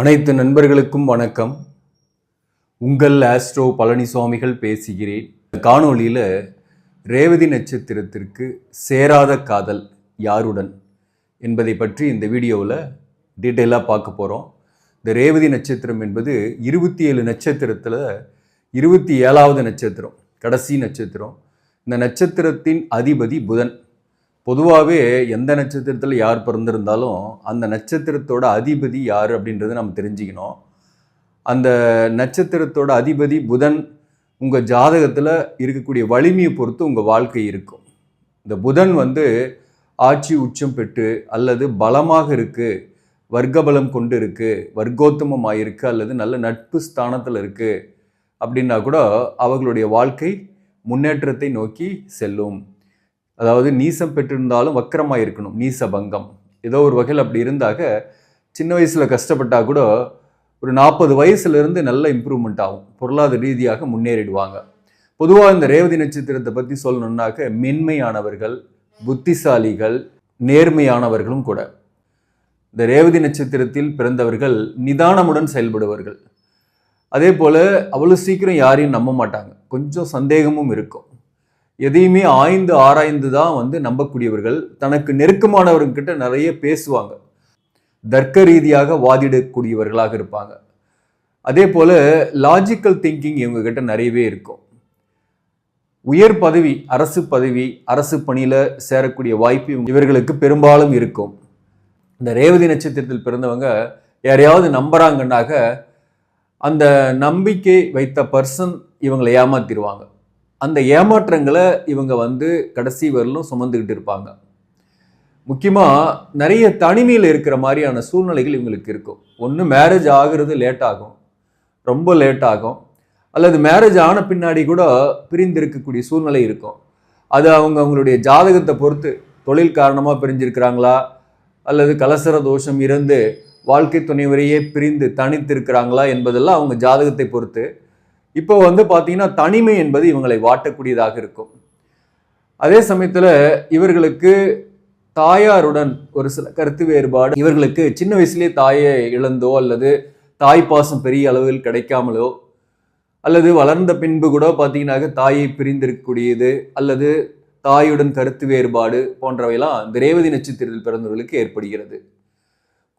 அனைத்து நண்பர்களுக்கும் வணக்கம். உங்கள் ஆஸ்ட்ரோ பழனிசுவாமிகள் பேசுகிறேன். இந்த காணொளியில் ரேவதி நட்சத்திரத்திற்கு சேராத காதல் யாருடன் என்பதை பற்றி இந்த வீடியோவில் டீட்டெயிலாக பார்க்க போகிறோம் இந்த ரேவதி நட்சத்திரம் என்பது இருபத்தி ஏழு நட்சத்திரத்தில் இருபத்தி ஏழாவது நட்சத்திரம் கடைசி நட்சத்திரம். இந்த நட்சத்திரத்தின் அதிபதி புதன். பொதுவாகவே எந்த நட்சத்திரத்தில் யார் பிறந்திருந்தாலும் அந்த நட்சத்திரத்தோட அதிபதி யார் அப்படின்றத நம்ம தெரிஞ்சுக்கணும். அந்த நட்சத்திரத்தோட அதிபதி புதன் உங்கள் ஜாதகத்தில் இருக்கக்கூடிய வலிமையை பொறுத்து உங்கள் வாழ்க்கை இருக்கும். இந்த புதன் வந்து ஆட்சி உச்சம் பெற்று அல்லது பலமாக இருக்குது வர்க்க பலம் கொண்டு இருக்குது வர்க்கோத்தமமாக இருக்கு அல்லது நல்ல நட்பு ஸ்தானத்தில் இருக்குது அப்படின்னா கூட அவர்களுடைய வாழ்க்கை முன்னேற்றத்தை நோக்கி செல்லும். அதாவது நீசம் பெற்றிருந்தாலும் வக்கரமாக இருக்கணும் நீச பங்கம் ஏதோ ஒரு வகையில் அப்படி இருந்தாக்க சின்ன வயசில் கஷ்டப்பட்டால் கூட ஒரு நாற்பது வயசுலேருந்து நல்ல இம்ப்ரூவ்மெண்ட் ஆகும். பொருளாதார ரீதியாக முன்னேறிடுவாங்க. பொதுவாக இந்த ரேவதி நட்சத்திரத்தை பற்றி சொல்லணுன்னாக்க மென்மையானவர்கள் புத்திசாலிகள் நேர்மையானவர்களும் கூட. இந்த ரேவதி நட்சத்திரத்தில் பிறந்தவர்கள் நிதானமுடன் செயல்படுவார்கள் அதே போல் அவ்வளோ சீக்கிரம் யாரையும் நம்ப மாட்டாங்க. கொஞ்சம் சந்தேகமும் இருக்கும். எதையுமே ஆய்ந்து ஆராய்ந்து தான் வந்து நம்பக்கூடியவர்கள் தனக்கு நெருக்கமானவர்கிட்ட நிறைய பேசுவாங்க. தர்க்க ரீதியாக வாதிடக்கூடியவர்களாக இருப்பாங்க. அதே போல் லாஜிக்கல் திங்கிங் இவங்ககிட்ட நிறையவே இருக்கும். உயர் பதவி அரசு பதவி அரசு பணியில் சேரக்கூடிய வாய்ப்பு இவர்களுக்கு பெரும்பாலும் இருக்கும். இந்த ரேவதி நட்சத்திரத்தில் பிறந்தவங்க யாரையாவது நம்புறாங்கன்னாக்க அந்த நம்பிக்கை வைத்த பர்சன் இவங்களை ஏமாத்திடுவாங்க. அந்த ஏமாற்றங்களை இவங்க வந்து கடைசி வரலும் சுமந்துக்கிட்டு இருப்பாங்க. முக்கியமாக நிறைய தனிமையில் இருக்கிற மாதிரியான சூழ்நிலைகள் இவங்களுக்கு இருக்கும். ஒன்று மேரேஜ் ஆகிறது லேட் ஆகும். ரொம்ப லேட் ஆகும். அல்லது மேரேஜ் ஆன பின்னாடி கூட பிரிந்து இருக்கக்கூடிய சூழ்நிலை இருக்கும். அது அவங்க அவங்களுடைய ஜாதகத்தை பொறுத்து தொழில் காரணமாக பிரிஞ்சிருக்கிறாங்களா? அல்லது கலசர தோஷம் இருந்து வாழ்க்கை துணைவரையே பிரிந்து தனித்து இருக்கிறாங்களா என்பதெல்லாம் அவங்க ஜாதகத்தை பொறுத்து இப்போ வந்து பார்த்தீங்கன்னா தனிமை என்பது இவங்களை வாட்டக்கூடியதாக இருக்கும். அதே சமயத்தில் இவர்களுக்கு தாயாருடன் ஒரு சில கருத்து வேறுபாடு இவர்களுக்கு சின்ன வயசுலேயே தாயை இழந்தோ அல்லது தாய் பாசம் பெரிய அளவில் கிடைக்காமலோ அல்லது வளர்ந்த பின்பு கூட பார்த்தீங்கன்னாக்க தாயை பிரிந்திருக்கக்கூடியது அல்லது தாயுடன் கருத்து வேறுபாடு போன்றவையெல்லாம் திரேவதி ரேவதி நட்சத்திரத்தில் பிறந்தவர்களுக்கு ஏற்படுகிறது.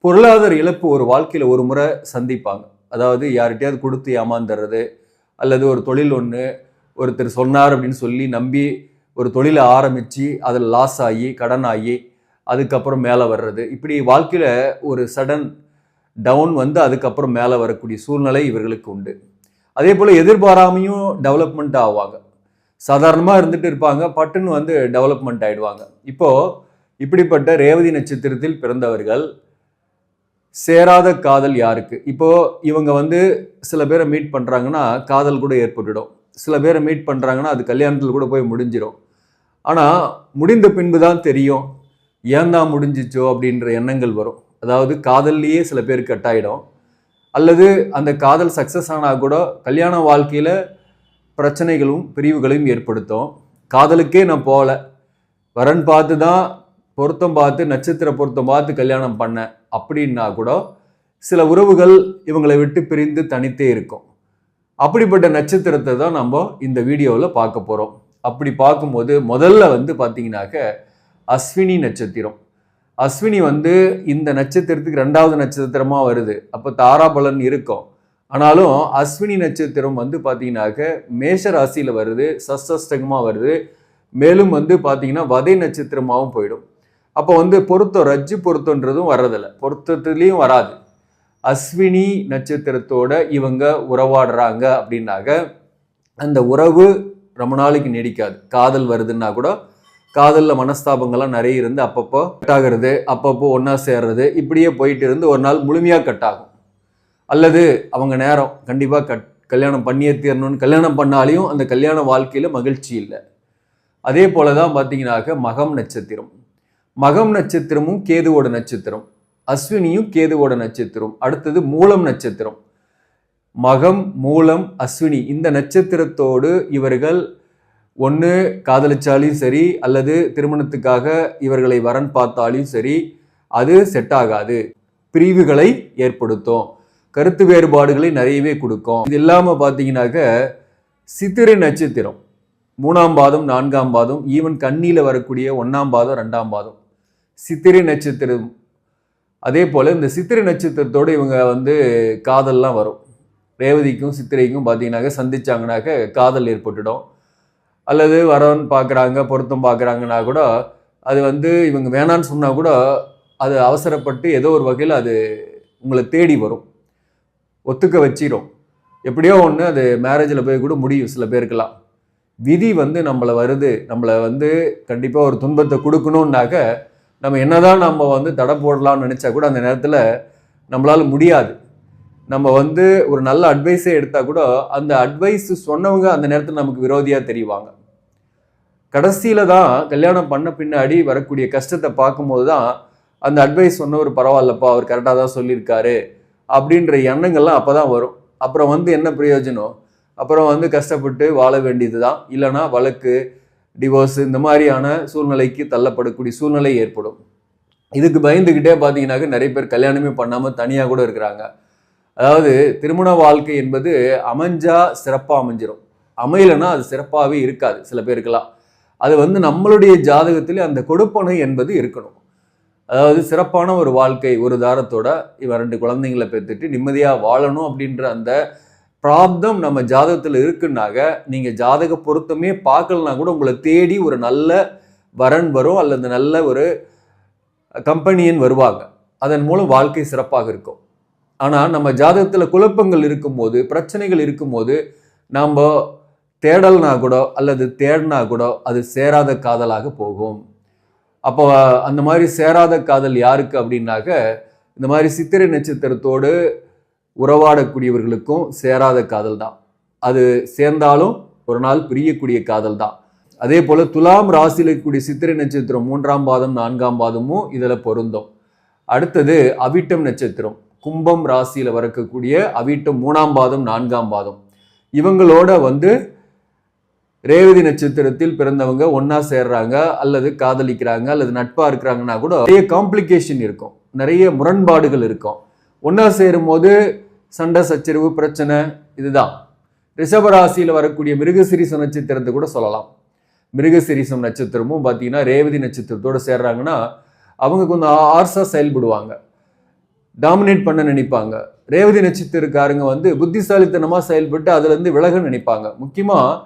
பொருளாதார இழப்பு ஒரு வாழ்க்கையில் ஒரு முறை சந்திப்பாங்க. அதாவது யார்கிட்டயாவது கொடுத்து ஏமாந்துடுறது அல்லது ஒரு தொழில் ஒன்று ஒருத்தர் சொன்னார் அப்படின்னு சொல்லி நம்பி ஒரு தொழிலை ஆரம்பித்து அதில் லாஸ் ஆகி கடன் ஆகி அதுக்கப்புறம் மேலே வர்றது. இப்படி வாழ்க்கையில் ஒரு சடன் டவுன் வந்து அதுக்கப்புறம் மேலே வரக்கூடிய சூழ்நிலை இவர்களுக்கு உண்டு. அதே போல் எதிர்பாராமையும் டெவலப்மெண்ட் ஆவாங்க. சாதாரணமாக இருந்துட்டு இருப்பாங்க பட்டுன்னு வந்து டெவலப்மெண்ட் ஆகிடுவாங்க இப்போது இப்படிப்பட்ட ரேவதி நட்சத்திரத்தில் பிறந்தவர்கள் சேராத காதல் யாருக்கு? இப்போ இவங்க வந்து சில பேரை மீட் பண்ணுறாங்கன்னா காதல் கூட ஏற்பட்டுடும். சில பேரை மீட் பண்ணுறாங்கன்னா அது கல்யாணத்தில் கூட போய் முடிஞ்சிடும் ஆனால் முடிந்த பின்பு தான் தெரியும் ஏன் தான் முடிஞ்சிச்சோ அப்படின்ற எண்ணங்கள் வரும். அதாவது காதல்லையே சில பேர் கட்டாயிடும் அல்லது அந்த காதல் சக்ஸஸ் ஆனால் கூட கல்யாண வாழ்க்கையில் பிரச்சனைகளும் பிரிவுகளையும் ஏற்படுத்தும். காதலுக்கே நான் போகல. வரன் பார்த்து தான் பொருத்தம் பார்த்து நட்சத்திர பொருத்தம் பார்த்து கல்யாணம் பண்ண அப்படின்னா கூட சில உறவுகள் இவங்களை விட்டு பிரிந்து தனித்தே இருக்கும். அப்படிப்பட்ட நட்சத்திரத்தை தான் நம்ம இந்த வீடியோவில் பார்க்க போகிறோம் அப்படி பார்க்கும்போது முதல்ல வந்து பார்த்தீங்கன்னாக்க அஸ்வினி நட்சத்திரம். அஸ்வினி வந்து இந்த நட்சத்திரத்துக்கு ரெண்டாவது நட்சத்திரமாக வருது. அப்போ தாராபலன் இருக்கும். ஆனாலும் அஸ்வினி நட்சத்திரம் வந்து பார்த்தீங்கன்னாக்க மேஷ ராசியில் வருது சஸ்தஸ்தகமாக வருது. மேலும் வந்து பார்த்தீங்கன்னா வதை நட்சத்திரமாகவும் போயிடும். அப்போ வந்து பொருத்தம் ரஜ்ஜு பொருத்தன்றதும் வர்றதில்ல. பொருத்தத்துலேயும் வராது. அஸ்வினி நட்சத்திரத்தோட இவங்க உறவாடுறாங்க அப்படின்னாக்க அந்த உறவு ரொம்ப நாளைக்கு நீடிக்காது. காதல் வருதுன்னா கூட காதலில் மனஸ்தாபங்கள்லாம் நிறைய இருந்து அப்பப்போ கட் ஆகிறது அப்பப்போ ஒன்றா சேர்றது இப்படியே போயிட்டு இருந்து ஒரு நாள் முழுமையாக கட் ஆகும். அல்லது அவங்க நேரம் கண்டிப்பாக கட் கல்யாணம் பண்ணியே தீரணும்னு கல்யாணம் பண்ணாலையும் அந்த கல்யாண வாழ்க்கையில் மகிழ்ச்சி இல்லை. அதே போல தான் பார்த்தீங்கன்னாக்க மகம் நட்சத்திரம். மகம் நட்சத்திரமும் கேதுவோட நட்சத்திரம் அஸ்வினியும் கேதுவோட நட்சத்திரம் அடுத்தது மூலம் நட்சத்திரம். மகம் மூலம் அஸ்வினி இந்த நட்சத்திரத்தோடு இவர்கள் ஒன்று காதலிச்சாலையும் சரி அல்லது திருமணத்துக்காக இவர்களை வரன் பார்த்தாலையும் சரி அது செட் ஆகாது. பிரிவுகளை ஏற்படுத்தும். கருத்து வேறுபாடுகளை நிறையவே கொடுக்கும். இது இல்லாமல் பார்த்தீங்கன்னாக்க சித்திரை நட்சத்திரம் மூணாம் பாதம் நான்காம் பாதம் ஈவன் கண்ணியில் வரக்கூடிய ஒன்றாம் பாதம் ரெண்டாம் பாதம். சித்திரை நட்சத்திரம். அதே போல் இந்த சித்திரை நட்சத்திரத்தோடு இவங்க வந்து காதல்லாம் வரும். ரேவதிக்கும் சித்திரைக்கும் பார்த்தீங்கன்னாக்க சந்திச்சாங்கனாக்க காதல் ஏற்பட்டுடும். அல்லது வரவன் பார்க்குறாங்க பொருத்தம் பார்க்குறாங்கன்னா கூட அது வந்து இவங்க வேணான்னு சொன்னால் கூட அது அவசரப்பட்டு ஏதோ ஒரு வகையில் அது உங்களை தேடி வரும். ஒத்துக்க வச்சிரும். எப்படியோ ஒன்று அது மேரேஜில் போய் கூட முடியும் சில பேருக்கெல்லாம். விதி வந்து நம்மளை வருது. நம்மளை வந்து கண்டிப்பாக ஒரு துன்பத்தை கொடுக்கணுன்னாக்க நம்ம என்னதான் நம்ம வந்து தடை போடலாம்னு நினச்சா கூட அந்த நேரத்தில் நம்மளால் முடியாது. நம்ம வந்து ஒரு நல்ல அட்வைஸே எடுத்தால் கூட அந்த அட்வைஸ் சொன்னவங்க அந்த நேரத்தில் நமக்கு விரோதியாக தெரிவாங்க. கடைசியில் தான் கல்யாணம் பண்ண பின்னாடி வரக்கூடிய கஷ்டத்தை பார்க்கும்போது தான் அந்த அட்வைஸ் சொன்னவர் பரவாயில்லப்பா அவர் கரெக்டாக தான் சொல்லியிருக்காரு அப்படின்ற எண்ணங்கள்லாம் அப்போ தான் வரும். அப்புறம் வந்து என்ன பிரயோஜனம்? அப்புறம் வந்து கஷ்டப்பட்டு வாழ வேண்டியது தான் இல்லைனா வழக்கு டிவோர்ஸ் இந்த மாதிரியான சூழ்நிலைக்கு தள்ளப்படக்கூடிய சூழ்நிலை ஏற்படும். இதுக்கு பயந்துக்கிட்டே பார்த்தீங்கன்னாக்க நிறைய பேர் கல்யாணமே பண்ணாமல் தனியாக கூட இருக்கிறாங்க. அதாவது திருமண வாழ்க்கை என்பது அமைஞ்சா சிறப்பாக அமைஞ்சிடும் அமையலைன்னா அது சிறப்பாகவே இருக்காது சில பேருக்கெல்லாம். அது வந்து நம்மளுடைய ஜாதகத்திலே அந்த கொடுப்பனை என்பது இருக்கணும். அதாவது சிறப்பான ஒரு வாழ்க்கை ஒரு தாரத்தோட இவன் ரெண்டு குழந்தைங்களை பெற்றுட்டு நிம்மதியாக வாழணும் அப்படின்ற அந்த பிராப்தம் நம்ம ஜாதகத்தில் இருக்குன்னாக நீங்கள் ஜாதக பொருத்தமே பார்க்கலனா கூட உங்களை தேடி ஒரு நல்ல வரன் வரும் அல்லது நல்ல ஒரு கம்பெனியன் வருவாங்க. அதன் மூலம் வாழ்க்கை சிறப்பாக இருக்கும். ஆனால் நம்ம ஜாதகத்தில் குழப்பங்கள் இருக்கும்போது பிரச்சனைகள் இருக்கும்போது நாம் தேடல்னா கூட அல்லது தேடினா கூட அது சேராத காதலாக போகும். அப்போ அந்த மாதிரி சேராத காதல் யாருக்கு அப்படின்னாக்க இந்த மாதிரி சித்திரை நட்சத்திரத்தோடு உறவாடக்கூடியவர்களுக்கும் சேராத காதல் தான் அது சேர்ந்தாலும் ஒரு நாள் பிரியக்கூடிய காதல் தான் அதே போல் துலாம் ராசியில் இருக்கக்கூடிய சித்திரை நட்சத்திரம் மூன்றாம் பாதம் நான்காம் பாதமும் இதில் பொருந்தும். அடுத்தது அவிட்டம் நட்சத்திரம். கும்பம் ராசியில் வரக்கூடிய அவிட்டம் மூணாம் பாதம் நான்காம் பாதம். இவங்களோட வந்து ரேவதி நட்சத்திரத்தில் பிறந்தவங்க ஒன்றா சேர்றாங்க அல்லது காதலிக்கிறாங்க அல்லது நட்பாக இருக்கிறாங்கன்னா கூட நிறைய காம்ப்ளிகேஷன் இருக்கும். நிறைய முரண்பாடுகள் இருக்கும். ஒன்றா சேரும் போது சண்டை சச்சரவு பிரச்சனை இதுதான். ரிஷபராசியில் வரக்கூடிய மிருகசிரீசம் நட்சத்திரத்தை கூட சொல்லலாம். மிருகசிரிசம் நட்சத்திரமும் பார்த்தீங்கன்னா ரேவதி நட்சத்திரத்தோடு சேர்றாங்கன்னா அவங்க கொஞ்சம் ஆர்ஸாக செயல்படுவாங்க. டாமினேட் பண்ண நினைப்பாங்க. ரேவதி நட்சத்திரக்காரங்க வந்து புத்திசாலித்தனமாக செயல்பட்டு அதுலேருந்து விலக நினைப்பாங்க. முக்கியமாக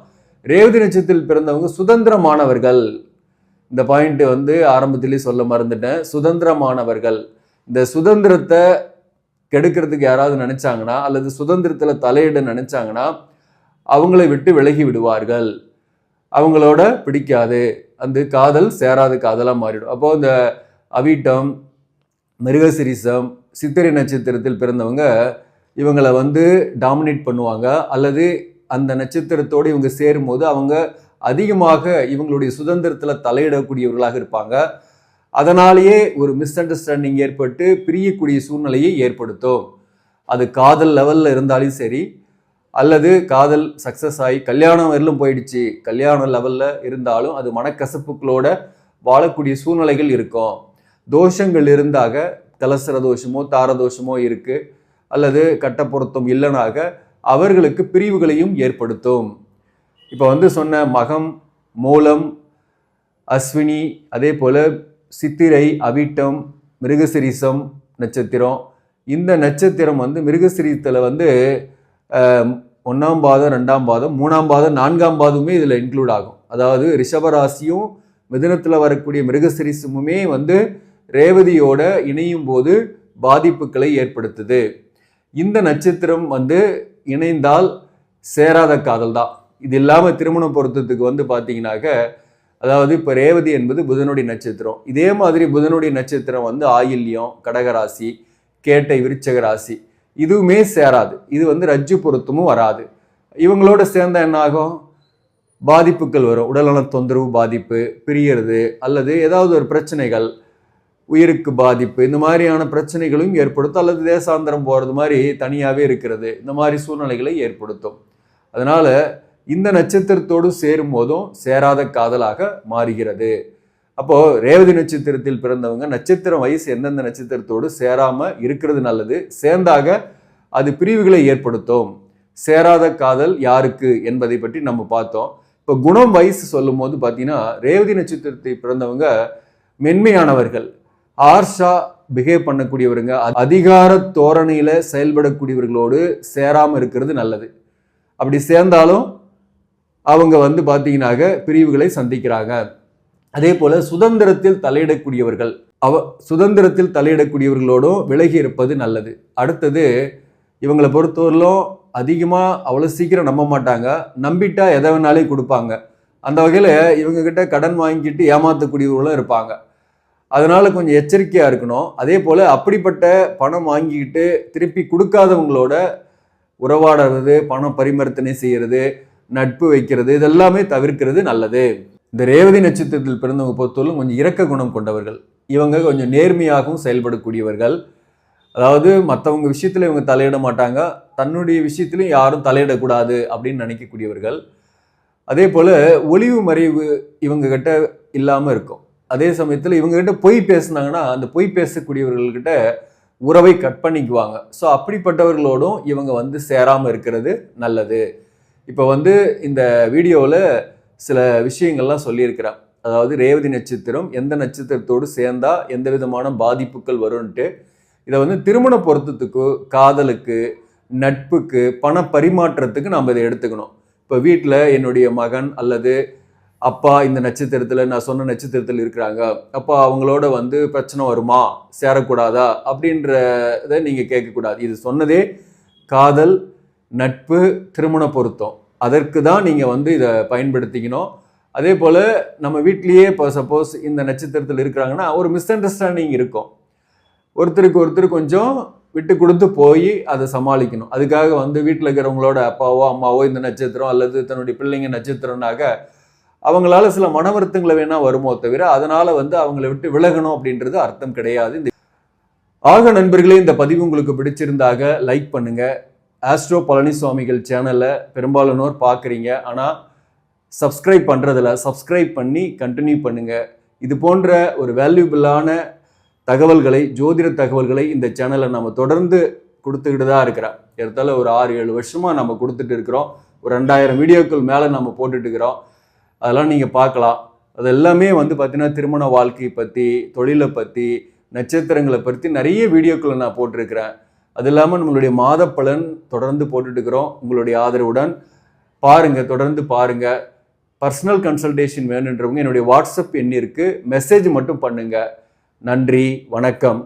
ரேவதி நட்சத்திரத்தில் பிறந்தவங்க சுதந்திரமானவர்கள். இந்த பாயிண்ட் வந்து ஆரம்பத்திலே சொல்ல மறந்துட்டேன். சுதந்திரமானவர்கள். இந்த சுதந்திரத்தை கெடுக்கிறதுக்கு யாராவது நினைச்சாங்கன்னா அல்லது சுதந்திரத்தில் தலையிட நினைச்சாங்கன்னா அவங்களை விட்டு விலகி விடுவார்கள். அவங்களோட பிடிக்காது. அந்த காதல் சேராத காதலாக மாறிடும். அப்போது இந்த அவிட்டம் மிருகசிரிசம் சித்திரை நட்சத்திரத்தில் பிறந்தவங்க இவங்களை வந்து டாமினேட் பண்ணுவாங்க. அல்லது அந்த நட்சத்திரத்தோடு இவங்க சேரும்போது அவங்க அதிகமாக இவங்களுடைய சுதந்திரத்தில் தலையிடக்கூடியவர்களாக இருப்பாங்க. அதனாலேயே ஒரு மிஸ் அண்டர்ஸ்டாண்டிங் ஏற்பட்டு பிரியக்கூடிய சூழ்நிலையை ஏற்படுத்தும். அது காதல் லெவலில் இருந்தாலும் சரி அல்லது காதல் சக்ஸஸ் ஆகி கல்யாணம் வரலும் போயிடுச்சு கல்யாண லெவலில் இருந்தாலும் அது மனக்கசப்புகளோட வாழக்கூடிய சூழ்நிலைகள் இருக்கும். தோஷங்கள் இருந்தாக கலசர தோஷமோ தார தோஷமோ இருக்கு. அல்லது கட்ட பொருத்தம் இல்லைனாக அவர்களுக்கு பிரிவுகளையும் ஏற்படுத்தும். இப்போ வந்து சொன்ன மகம் மூலம் அஸ்வினி அதே போல் சித்திரை அவிட்டம் மிருகசிரீசம் நட்சத்திரம். இந்த நட்சத்திரம் வந்து மிருகசிரீத்தில் வந்து ஒன்றாம் பாதம் ரெண்டாம் பாதம் மூணாம் பாதம் நான்காம் பாதமுமே இதில் இன்க்ளூட் ஆகும். அதாவது ரிஷபராசியும் மிதனத்தில் வரக்கூடிய மிருகசிரீசமுமே வந்து ரேவதியோட இணையும் போது பாதிப்புகளை ஏற்படுத்துது. இந்த நட்சத்திரம் வந்து இணைந்தால் சேராத காதல் தான். இது இல்லாமல் திருமண பொருத்தத்துக்கு வந்து பார்த்தீங்கன்னாக்க அதாவது இப்போ ரேவதி என்பது புதனுடைய நட்சத்திரம். இதே மாதிரி புதனுடைய நட்சத்திரம் வந்து ஆயில்யம் கடகராசி கேட்டை விருச்சக ராசி. இதுவுமே சேராது. இது வந்து ரஜ்ஜு பொருத்தமும் வராது. இவங்களோட சேர்ந்த என்னாகும் பாதிப்புகள் வரும். உடல்நல தொந்தரவு பாதிப்பு பிரியறது அல்லது ஏதாவது ஒரு பிரச்சனைகள் உயிருக்கு பாதிப்பு இந்த மாதிரியான பிரச்சனைகளும் ஏற்படுத்தும். அல்லது தேசாந்திரம் போகிறது மாதிரி தனியாகவே இருக்கிறது. இந்த மாதிரி சூழ்நிலைகளை ஏற்படுத்தும். அதனால் இந்த நட்சத்திரத்தோடு சேரும் போதும் சேராத காதலாக மாறுகிறது. அப்போது ரேவதி நட்சத்திரத்தில் பிறந்தவங்க நட்சத்திரம் வயசு எந்தெந்த நட்சத்திரத்தோடு சேராமல் இருக்கிறது நல்லது சேர்ந்தாக அது பிரிவுகளை ஏற்படுத்தும். சேராத காதல் யாருக்கு என்பதை பற்றி நம்ம பார்த்தோம். இப்போ குணம் வயசு சொல்லும் போது பார்த்தீங்கன்னா ரேவதி நட்சத்திரத்தை பிறந்தவங்க மென்மையானவர்கள். ஆர்ஷா பிஹேவ் பண்ணக்கூடியவருங்க அதிகார தோரணையில் செயல்படக்கூடியவர்களோடு சேராமல் இருக்கிறது நல்லது. அப்படி சேர்ந்தாலும் அவங்க வந்து பார்த்தீங்கன்னாக்க பிரிவுகளை சந்திக்கிறாங்க. அதே போல் சுதந்திரத்தில் தலையிடக்கூடியவர்கள் அவ சுதந்திரத்தில் தலையிடக்கூடியவர்களோடும் விலகி இருப்பது நல்லது. அடுத்தது இவங்களை பொறுத்தவரையிலும் அதிகமாக அவ்வளோ சீக்கிரம் நம்ப மாட்டாங்க. நம்பிட்டா எதை வேணாலே கொடுப்பாங்க. அந்த வகையில் இவங்கக்கிட்ட கடன் வாங்கிட்டு ஏமாற்றக்கூடியவர்களும் இருப்பாங்க. அதனால் கொஞ்சம் எச்சரிக்கையாக இருக்கணும். அதே போல் அப்படிப்பட்ட பணம் வாங்கிக்கிட்டு திருப்பி கொடுக்காதவங்களோட உறவாடுறது பணம் பரிமர்த்தனை செய்கிறது நட்பு வைக்கிறது இதெல்லாமே தவிர்க்கிறது நல்லது. இந்த ரேவதி நட்சத்திரத்தில் பிறந்தவங்க பொறுத்தவரைக்கும் கொஞ்சம் இரக்க குணம் கொண்டவர்கள். இவங்க கொஞ்சம் நேர்மையாகவும் செயல்படக்கூடியவர்கள். அதாவது மற்றவங்க விஷயத்தில் இவங்க தலையிட மாட்டாங்க. தன்னுடைய விஷயத்திலையும் யாரும் தலையிடக்கூடாது அப்படின்னு நினைக்கக்கூடியவர்கள். அதே போல் ஒளிவு மறைவு இவங்கக்கிட்ட இல்லாமல் இருக்கும். அதே சமயத்தில் இவங்ககிட்ட பொய் பேசுனாங்கன்னா அந்த பொய் பேசக்கூடியவர்கள்கிட்ட உறவை கட் பண்ணிக்குவாங்க. ஸோ அப்படிப்பட்டவர்களோடும் இவங்க வந்து சேராமல் இருக்கிறது நல்லது. இப்போ வந்து இந்த வீடியோவில் சில விஷயங்கள்லாம் சொல்லியிருக்கிறேன் அதாவது ரேவதி நட்சத்திரம் எந்த நட்சத்திரத்தோடு சேர்ந்தால் எந்த விதமான பாதிப்புகள் வரும்ன்ட்டு. இதை வந்து திருமண பொருத்தத்துக்கு காதலுக்கு நட்புக்கு பண பரிமாற்றத்துக்கு நாம் இதை எடுத்துக்கணும். இப்போ வீட்டில் என்னுடைய மகன் அல்லது அப்பா இந்த நட்சத்திரத்தில் நான் சொன்ன நட்சத்திரத்தில் இருக்கிறாங்க. அப்போ அவங்களோட வந்து பிரச்சனை வருமா? சேரக்கூடாதா? அப்படின்ற இதை நீங்கள் கேட்கக்கூடாது. இது சொன்னதே காதல் நட்பு திருமண பொருத்தம். அதற்கு தான் நீங்கள் வந்து இதை பயன்படுத்திக்கணும். அதே போல் நம்ம வீட்லேயே இப்போ சப்போஸ் இந்த நட்சத்திரத்தில் இருக்கிறாங்கன்னா ஒரு மிஸ் அண்டர்ஸ்டாண்டிங் இருக்கும். ஒருத்தருக்கு ஒருத்தர் கொஞ்சம் விட்டு கொடுத்து போய் அதை சமாளிக்கணும். அதுக்காக வந்து வீட்டில் இருக்கிறவங்களோட அப்பாவோ அம்மாவோ இந்த நட்சத்திரம் அல்லது தன்னுடைய பிள்ளைங்க நட்சத்திரம்னாக அவங்களால சில மன வருத்தங்களை வேணா வருமோ தவிர அதனால வந்து அவங்கள விட்டு விலகணும் அப்படின்றது அர்த்தம் கிடையாது. இந்த ஆக நண்பர்களே இந்த பதிவு உங்களுக்கு பிடிச்சிருந்தாக லைக் பண்ணுங்கள் ஆஸ்ட்ரோ பழனிசுவாமிகள் சேனலை பெரும்பாலானோர் பார்க்குறீங்க. ஆனால் சப்ஸ்கிரைப் பண்ணுறதில்ல சப்ஸ்கிரைப் பண்ணி கண்டினியூ பண்ணுங்கள் இது போன்ற ஒரு வேல்யூபிளான தகவல்களை ஜோதிட தகவல்களை இந்த சேனலை நம்ம தொடர்ந்து கொடுத்துக்கிட்டு தான் இருக்கிறோம். ஏறத்தாழ ஒரு ஆறு ஏழு வருஷமாக நம்ம கொடுத்துட்டு இருக்கிறோம். ஒரு ரெண்டாயிரம் வீடியோக்கள் மேலே நம்ம போட்டுட்டு இருக்கிறோம். அதெல்லாம் நீங்கள் பார்க்கலாம். அது எல்லாமே வந்து பார்த்தீங்கன்னா திருமண வாழ்க்கை பற்றி தொழிலை பற்றி நட்சத்திரங்களை பற்றி நிறைய வீடியோக்களை நான் போட்டிருக்கிறேன். அது இல்லாமல் நம்மளுடைய மாத பலன் தொடர்ந்து போட்டுட்டுக்கிறோம் உங்களுடைய ஆதரவுடன் பாருங்கள் தொடர்ந்து பாருங்கள் பர்சனல் கன்சல்டேஷன் வேணுன்றவங்க என்னுடைய வாட்ஸ்அப் எண்ணிற்கு மெசேஜ் மட்டும் பண்ணுங்கள் நன்றி வணக்கம்.